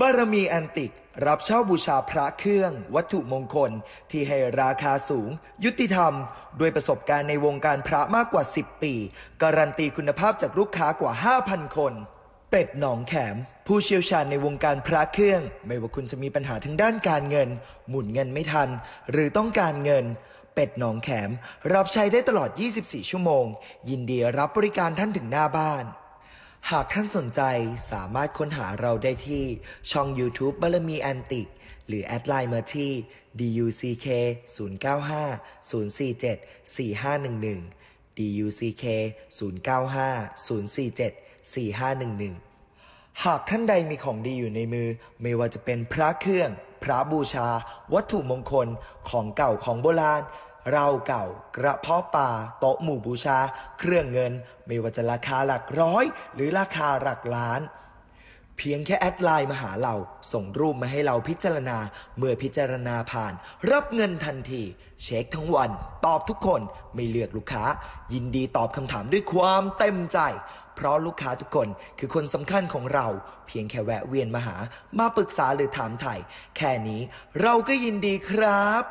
บารมีแอนติก รับเช่าบูชาพระเครื่อง วัตถุมงคล ที่ให้ราคาสูง ยุติธรรม ด้วยประสบการณ์ในวงการพระมากกว่า 10 ปี การันตีคุณภาพจากลูกค้ากว่า 5,000 คน เป็ดหนองแขม ผู้เชี่ยวชาญในวงการพระเครื่อง ไม่ว่าคุณจะมีปัญหาทางด้านการเงิน หมุนเงินไม่ทัน หรือต้องการเงิน เป็ดหนองแขม รับใช้ได้ตลอด 24 ชั่วโมง ยินดีรับบริการท่านถึงหน้าบ้าน หากท่านสนใจสามารถค้นหาเราได้ที่ช่อง YouTube บารมีแอนติก หรือแอดไลน์มาที่ duck 095 047 4511 duck 095 047 4511 หากท่านใดมีของดีอยู่ในมือ ไม่ว่าจะเป็นพระเครื่อง พระบูชา วัตถุมงคลของเก่าของโบราณ เราเก่ากระเพาะปลาโต๊ะหมู่บูชา เครื่องเงิน ไม่ว่าจะราคาหลักร้อย หรือราคาหลักล้าน เพียงแค่แอดไลน์มาหาเรา ส่งรูปมาให้เราพิจารณา เมื่อพิจารณาผ่าน รับเงินทันที เช็คทั้งวัน ตอบทุกคนไม่เลือกลูกค้า ยินดีตอบคำถามด้วยความเต็มใจ เพราะลูกค้าทุกคนคือคนสำคัญของเรา เพียงแค่แวะเวียนมาหา มาปรึกษาหรือถามไถ่แค่นี้เราก็ยินดีครับ